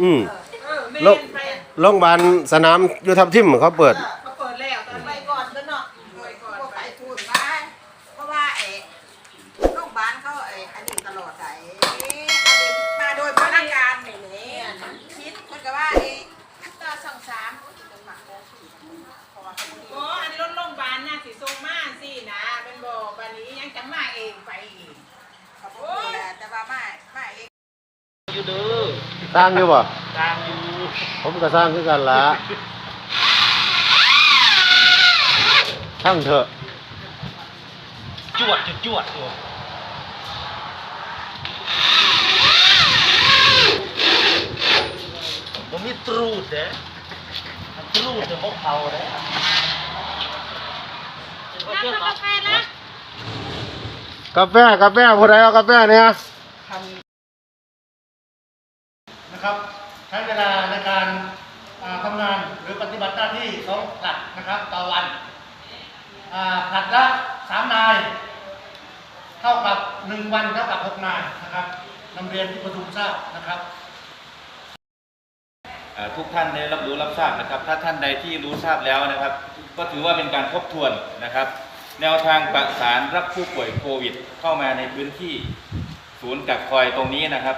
อืมเออแม่โรงนไปโรงพยาบาลสนามอยู่ทับทิมเขาเปิด เขาเปิดแล้วตอนไปนี้ก่อนก็เนาะไปก่อนก็ไปพูดมาเพราะว่าไอ้โรงพยาบาลเขาไอ้อันนี้ตลอดไอ้อันนี้มาโดยพนักงานนี่นี่คิดคนก็ว่าไอ้ต่อสองสามจะหมักโมสี่พอเขาดีอ๋ออันนี้รถโรงพยาบาลน่ะสิส่งมาสินะเป็นบอกบัดนี้ยังจะมาเองไปเองเขาพูดแหละแต่ว่ามามาเองอยู่เด้อ สร้างอยู่บ่ตามอยู่ผมก็สร้างคือกันละช่างเถอะ จวดจวดจวดอยู่ผมมีตรูดเด้ตรูดเด้พวกเขาเด้กาแฟกาแฟผู้ใดเอากาแฟเนี่ย นะครับใช้เวลาในการทำงานหรือปฏิบัติหน้าที่สองผลัดนะครับต่อวันผลัดละสามนายเท่ากับหนึ่งวันเท่ากับหกนายนะครับนำเรียนที่ประชุมทราบนะครับทุกท่านได้รับรู้รับทราบนะครับ ถ้าท่านใดที่รู้ทราบแล้วนะครับ ก็ถือว่าเป็นการทบทวนนะครับ แนวทางประสานรับผู้ป่วยโควิด เข้ามาในพื้นที่ศูนย์กักคอยตรงนี้นะครับ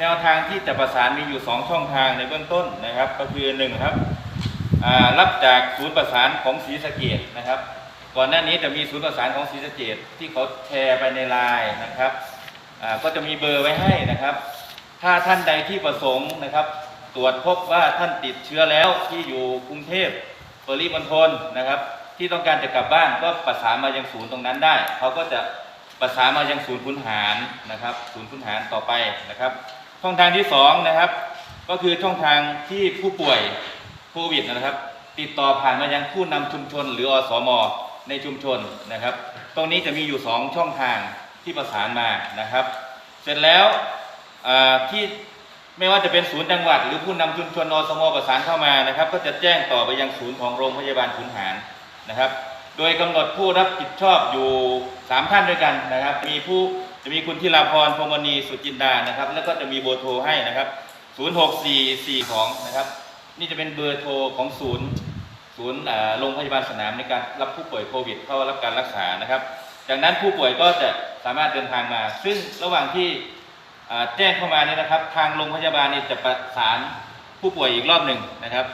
แนวทางที่จะประสานมีอยู่ 2 ช่องทางในเบื้องต้นนะครับ ก็คือ1ครับอ่ารับจากศูนย์ประสานของศรีสะเกดนะครับ ก่อนหน้านี้จะมีศูนย์ประสานของศรีสะเกดที่เขาแชร์ไปในไลน์นะครับก็จะมีเบอร์ไว้ให้นะครับ ถ้าท่านใดที่ประสงค์นะครับ ตรวจพบว่าท่านติดเชื้อแล้วที่อยู่กรุงเทพปริมณฑลนะครับ ที่ต้องการจะกลับบ้านก็ประสานมายังศูนย์ตรงนั้นได้เขาก็จะประสานมายังศูนย์คุณหารนะครับ ศูนย์คุณหารต่อไปนะครับ ช่องทางที่สองนะครับ ก็คือช่องทางที่ผู้ป่วยโควิดนะครับ ติดต่อผ่านมายังผู้นำชุมชน หรืออสมในชุมชนนะครับ ตรงนี้จะมีอยู่สองช่องทางที่ประสานมานะครับ เสร็จแล้วที่ไม่ว่าจะเป็นศูนย์จังหวัด หรือผู้นำชุมชนอสมประสานเข้ามานะครับ ก็จะแจ้งต่อไปยังศูนย์ของโรงพยาบาลขุนหารนะครับ โดยกำหนดผู้รับผิดชอบอยู่ 3 ท่านด้วยกันนะครับ มีผู้ จะมีคุณธิราพรพรมณีสุจินดานะครับ แล้วก็จะมีเบอร์โทรให้นะครับ 06442นะครับ นี่จะเป็นเบอร์โทรของศูนย์ศูนย์โรงพยาบาลสนามในการรับผู้ป่วยโควิด เข้ารับการรักษานะครับ จากนั้นผู้ป่วยก็จะสามารถเดินทางมา ซึ่งระหว่างที่แจ้งเข้ามาเนี่ยนะครับ ทางโรงพยาบาลนี่จะประสานผู้ป่วยอีกรอบหนึ่งนะครับ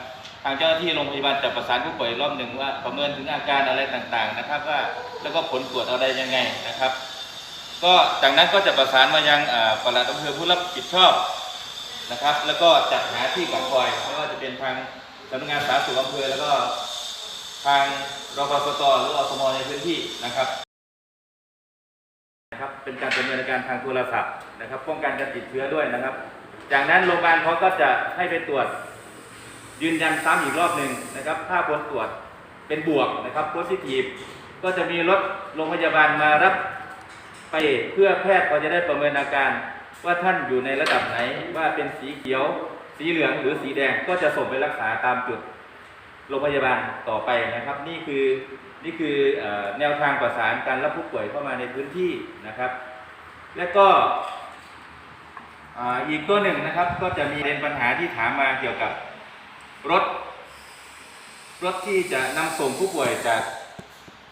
ทางเจ้าหน้าที่โรงพยาบาลจะประสานผู้ป่วยรอบหนึ่งว่าประเมินถึงอาการอะไรต่างๆนะครับ ว่าแล้วก็ผลตรวจอะไรยังไงนะครับ ก็จากนั้นก็จะประสานมายังอ่าปลัดอำเภอผู้รับผิดชอบนะครับ แล้วก็จัดหาที่กักคอยไม่ว่าจะเป็นทางสำนักงานสาธารณสุขอำเภอแล้วก็ทางรพสตหรืออสมในพื้นที่นะครับนะครับเป็นการดำเนินการทางโทรศัพท์นะครับ ป้องกันการติดเชื้อด้วยนะครับ จากนั้นโรงพยาบาลเขาก็จะให้ไปตรวจยืนยันซ้ำอีกรอบหนึ่งนะครับ ถ้าผลตรวจเป็นบวกนะครับโพซิทีฟก็จะมีรถโรงพยาบาลมารับ ไปเพื่อแพทย์ก็จะได้ประเมินอาการ ว่าท่านอยู่ในระดับไหน ว่าเป็นสีเขียว สีเหลืองหรือสีแดงก็จะส่งไปรักษาตามจุดโรงพยาบาลต่อไปนะครับ นี่คือนี่คือแนวทางประสานการรับผู้ป่วยเข้ามาในพื้นที่นะครับ และก็อีกตัวหนึ่งนะครับก็จะมีประเด็นปัญหาที่ถามมาเกี่ยวกับรถรถที่จะนำส่งผู้ป่วยจาก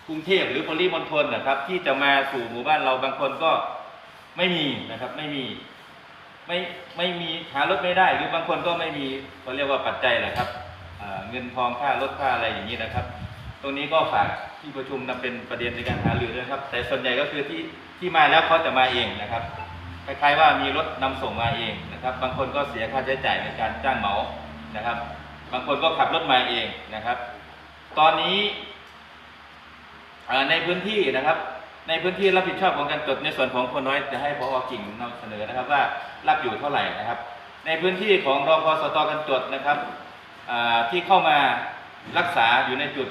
กรุงเทพหรือปริมณฑลนะครับ ที่จะมาสู่หมู่บ้านเราบางคนก็ไม่มีนะครับไม่มีไม่ไม่มีหารถไม่ได้ หรือบางคนก็ไม่มีเขาเรียกว่าปัจจัยแหละครับเงินทองค่ารถค่าอะไรอย่างนี้นะครับ ตรงนี้ก็ฝากที่ประชุมนำเป็นประเด็นในการหารือนะครับ แต่ส่วนใหญ่ก็คือที่ที่มาแล้วเขาจะมาเองนะครับคล้ายๆว่ามีรถนำส่งมาเองนะครับ บางคนก็เสียค่าใช้จ่ายในการจ้างเหมานะครับ บางคนก็ขับรถมาเองนะครับ ตอนนี้ ในพื้นที่นะครับ ในพื้นที่รับผิดชอบของการจดในส่วนของคนน้อยจะให้พอกิ่งนำเสนอนะครับว่ารับอยู่เท่าไหร่นะครับ ในพื้นที่ของรงพสตกันจดนะครับที่เข้ามารักษาอยู่ในจุด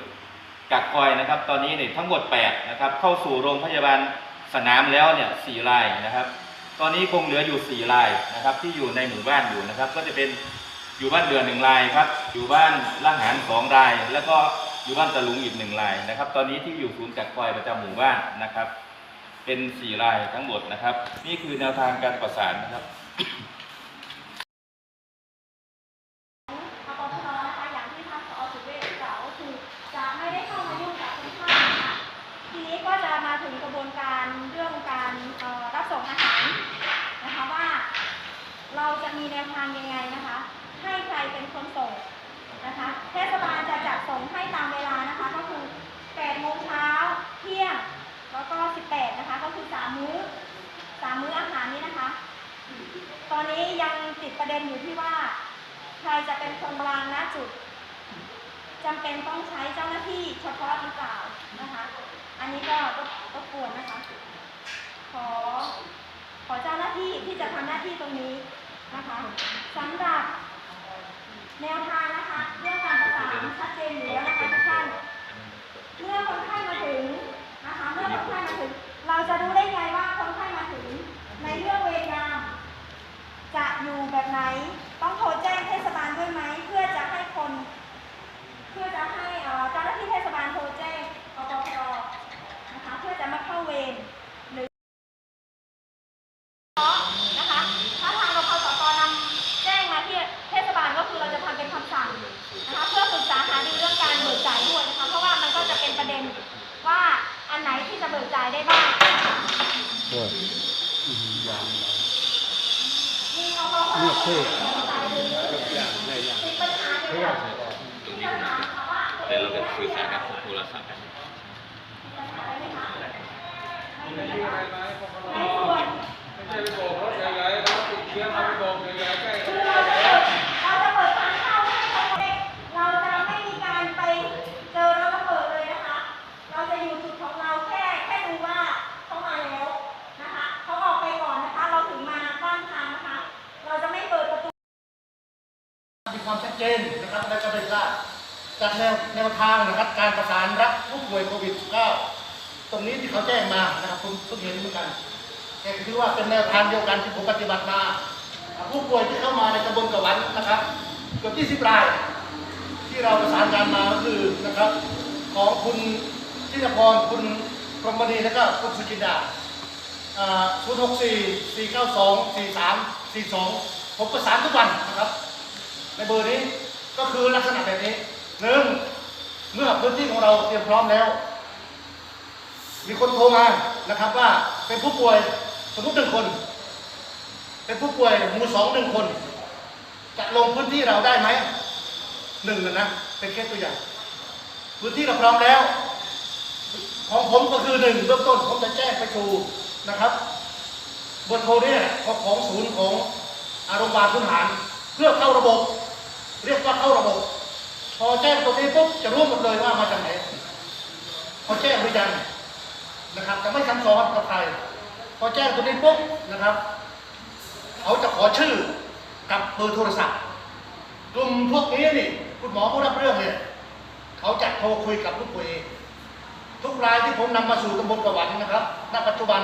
กักคอยนะครับ ตอนนี้เนี่ยทั้งหมด8นะครับเข้าสู่โรงพยาบาลสนามแล้วเนี่ยสี่รายนะครับ ตอนนี้คงเหลืออยู่สี่รายนะครับ ที่อยู่ในหมู่บ้านอยู่นะครับ ก็จะเป็นอยู่บ้านเดือนหนึ่งรายครับ อยู่บ้านล่างหารสองราย แล้วก็ อยู่บ้านตะลุงอีกหนึ่งรายนะครับ ตอนนี้ที่อยู่ศูนย์กักควายประจำหมู่บ้านนะครับ เป็นสี่รายทั้งหมดนะครับ นี่คือแนวทางการประสานนะครับปปทนะคะอย่างที่ท่านอสุวชกล่วก็จะไม่ได้เข้ามายุ่งกับคค่ะทีนี้ก็จะมาถึงกระบวนการเรื่องการรับส่งอาหารนะคะว่า เราจะมีแนวทางยังไงนะคะ ให้ใครเป็นคนส่ง นะคะเทศบาลจะจัดส่งให้ตามเวลานะคะ ก็คือ8โมงเช้าเที่ยงแล้วก็ 18 นะคะ ก็คือ 3 มื้อ 3 มื้ออาหารนี้นะคะ ตอนนี้ยังติดประเด็นอยู่ที่ว่า ใครจะเป็นคนวางณจุดจำเป็นต้องใช้เจ้าหน้าที่เฉพาะหรือเปล่านะคะ อันนี้ก็รบรบกวนนะคะ ขอขอเจ้าหน้าที่ที่จะทำหน้าที่ตรงนี้นะคะสำหรับ แนวทางนะคะเรื่องการประสานชัดเจนอยู่แล้วนะคะทุกท่านเมื่อคนไข้มาถึงนะคะเมื่อคนไข้มาถึง เราจะรู้ได้ไงว่าคนไข้มาถึงในเรื่องเวรยามจะอยู่แบบไหน ที่จะเบิกจ่ายได้บ้างนะคะโอ้ยมีอปพเบิกจ่ายหรือติดปัญหาเกี่ยวกับที่ปัญหาค่ะว่าแต่เราก็คุยสายกันโทรศัพท์ในส่วนคือเราจะเปิดเราจะเปิดทางเข้าให้เขาเด็กเราจะไม่มีการไปเจอแล้วก็เปิดเลยนะคะ เราจะอยู่จุดของเราแค่แค่ดูว่าเขามาแล้วนะคะเขาออกไปก่อนนะคะ เราถึงมาบ้านทางนะคะ เราจะไม่เปิดประตู มีความชัดเจนนะครับและก็เป็นว่าจากแน วแนวทางนะครับการประสานรับผู้ป่วยโควิด -19 ตรงนี้ที่เขาแจ้งมานะครับผมเพิ่งเห็นเหมือนกันแต่คือว่าเป็นแนวทางเดียวกันที่ผมปฏิบัติมาผู้ป่วยที่เข้ามาในตำบลกะวันนะครับเกือบ20ราย ที่เราประสานงานมาก็คือนะครับของคุณทิตพรคุณพรหมณีและก็คุณสุจินดาศูนย์หกสี่สี่เก้าสองสี่สามสี่สองผมประสานทุกวันนะครับ ในเบอร์นี้ก็คือลักษณะแบบนี้หนึ่ง เมื่อพื้นที่ของเราเตรียมพร้อมแล้ว มีคนโทรมานะครับว่าเป็นผู้ป่วยสมมติหนึ่งคน เป็นผู้ป่วยหมู่สองหนึ่งคน จะลงพื้นที่เราได้ไหมหนึ่งนะนะเป็นแค่ตัวอย่าง พื้นที่เราพร้อมแล้ว ของผมก็คือหนึ่งเบื้องต้นผมจะแจ้งไปสู่นะครับบอร์โทรเนี่ยของศูนย์ของอาโรงพยาบาลพื้นฐาน เพื่อเข้าระบบ เรียกว่าเข้าระบบ พอแจ้งตรงนี้ปุ๊บจะรู้หมดเลยว่ามาจากไหนพอแจ้งหรือยังนะครับจะไม่ซ้ำซ้อนกับใครพอแจ้งตรงนี้ปุ๊บนะครับ เขาจะขอชื่อกับเบอร์โทรศัพท์กลุ่มพวกนี้นี่คุณหมอผู้รับเรื่องเนี่ยเขาจะโทรคุยกับผู้ป่วยทุกรายที่ผมนำมาสู่ตำบลกระวันนะครับณปัจจุบัน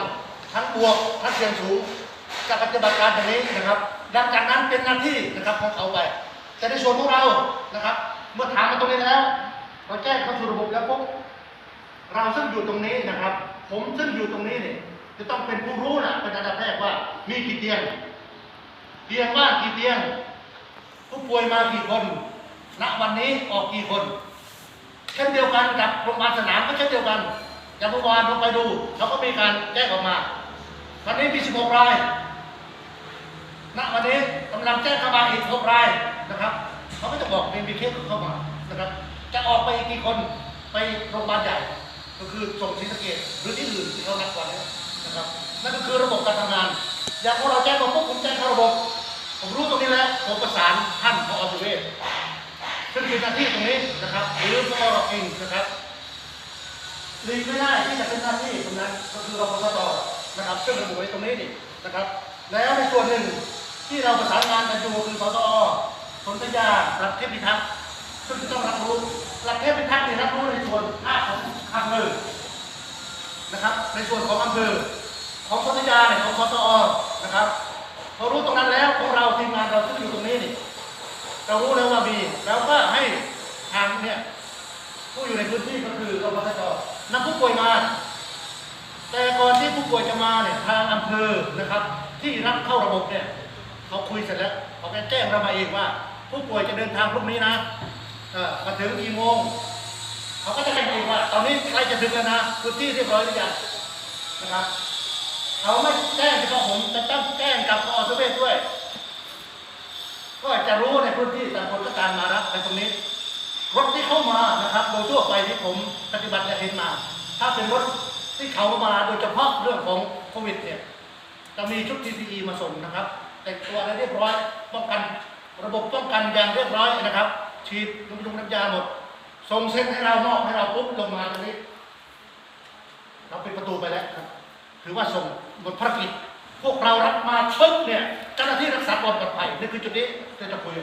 ทั้งบวกทั้งเสียงสูงจะปฏิบัติการแบบนี้นะครับ ดังจากนั้นเป็นหน้าที่นะครับของเขาไปแต่ในส่วนของเรานะครับ เมื่อถามมาตรงนี้แล้วเราแจ้งเข้าสู่ระบบแล้วปุ๊บเราซึ่งอยู่ตรงนี้นะครับ ผมซึ่งอยู่ตรงนี้เนี่ยจะต้องเป็นผู้รู้นะเป็นอันดับแรกว่า มีกี่เตียง เตียงว่างกี่เตียง ผู้ป่วยมากี่คน ณ วันนี้ออกกี่คน เช่นเดียวกันกับโรงพยาบาลสนามก็เช่นเดียวกันอย่างเมื่อวานผมไปดูเขาก็มีการแจ้งออกมา วันนี้มี 16 ราย ณ วันนี้กำลังแจ้งเข้ามาอีก 6 รายนะครับ เขาก็จะบอกมีมีเคสเข้ามานะครับ จะออกไปกี่คนไปโรงพยาบาลใหญ่ ก็คือส่งศรีสะเกษหรือที่อื่นที่เขานัดวันนี้นะครับนั่นก็คือระบบการทำงาน อย่างพวกเราแจ้งมาปุ๊บผมแจ้งเข้าระบบ ผมรู้ตรงนี้แล้วผมประสานท่านพอสุเวศซึ่งเป็นหน้าที่ตรงนี้นะครับหรือพวกเราเองนะครับหลีกไม่ได้ที่จะเป็นหน้าที่ตรงนั้นก็คือรพสตนะครับซึ่งระบุไว้ตรงนี้นี่นะครับ แล้วในส่วนหนึ่งที่เราประสานงานกันอยู่คือสตอ สนธยาหลักเทพพิทักษ์ซึ่งจะต้องรับรู้หลักเทพพิทักษ์เนี่ยรับรู้ในส่วนภาคของอำเภอนะครับ ในส่วนของอำเภอของสนธยาเนี่ยของคอสอนะครับพอรู้ตรงนั้นแล้วพวกเราทีมงานเราซึ่งอยู่ตรงนี้นี่เรารู้แล้วว่ามีแล้วก็ให้ทางเนี่ยผู้อยู่ในพื้นที่ก็คือรพสตนำผู้ป่วยมาแต่ก่อนที่ผู้ป่วยจะมาเนี่ยทางอำเภอนะครับ ที่รับเข้าระบบเนี่ยเขาคุยเสร็จแล้วเขาไปแจ้งเรามาเองว่า ผู้ป่วยจะเดินทางพรุ่งนี้นะมาถึงกี่โมงเขาก็จะแจ้งเองว่า ตอนนี้ใกล้จะถึงแล้วนะพื้นที่เรียบร้อยหรือยังนะครับเขาไม่แจ้งเฉพาะผมแต่ต้องแจ้งกับพอสเวศด้วยการมารับในตรงนี้ รถที่เข้ามานะครับโดยทั่วไปที่ผมปฏิบัติและเห็นมา ถ้าเป็นรถที่เขามาโดยเฉพาะเรื่องของโควิดเนี่ยจะมีชุด PPE มาส่งนะครับ แต่งตัวอะไรเรียบร้อยป้องกัน ระบบป้องกันอย่างเรียบร้อยนะครับ ฉีดลุงลุงน้ำยาหมดส่งเส้นให้เรามอบให้เราปุ๊บลงมาตรงนี้ เราปิดประตูไปแล้วครับถือว่าส่งหมดภารกิจ พวกเรารับมาปึ๊บเนี่ยเจ้าหน้าที่รักษาความปลอดภัยนี่คือจุดนี้ที่จะคุย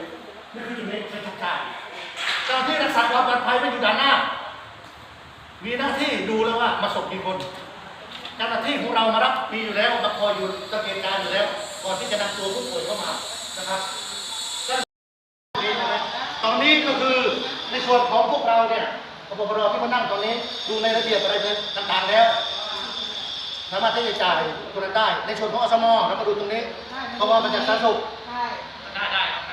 นี่คือจุดนี้เป็นทุการเจ้าหน้าที่รักษาความปลอดภัยไม่อยู่ด้านหน้า มีหน้าที่ดูแล้วว่ามาส่งกี่คนเจ้าหน้าที่ของเรามารับมีอยู่แล้วมาคอยอยู่สังเกตการอยู่แล้วก่อนที่จะนำตัวผู้ป่วยเข้ามานะครับ ตอนนี้ก็คือใน ส่วนของพวกเราเนี่ยกบพรที่มานั่งตอนนี้ดูในระเบียบอะไรต่างๆแล้วสามารถที่จะจ่ายตัวนั้นได้ ในส่วนของอสมเรามาดูตรงนี้ เพราะว่ามันจะสาธารณสุขใช่ได้ได้ครับน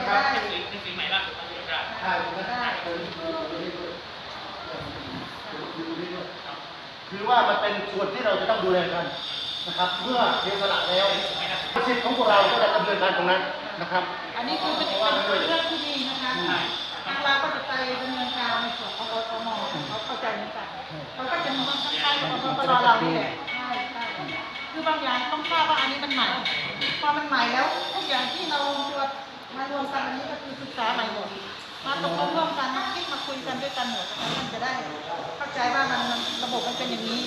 ะครับเป็นสิ่งเป็นสิ่งใหม่ล่าสุดที่เราได้ใช่ผมก็ได้คือว่ามันเป็นส่วนที่เราจะต้องดูแลกันนะครับ เมื่อเสียสละแล้วสิทธิ์ของพวกเราก็จะดำเนินการตรงนั้นนะครับ อันนี้คือเป็นเรื่องที่ดีนะคะายๆกับอเรานี่ะใช่ใช่คือบางอย่างต้องทราบว่าอันนี้มันใหม่ พอมันใหม่แล้วทุกอย่างที่เราตัวมารวมกันอันนี้ก็คือศึกษาใหม่หมด มาตกลงร่วมกันมาคิดมาคุยกันด้วยกันหมดนะคะท่านจะได้เข้าใจว่ามันมันระบบมันเป็นอย่างนี้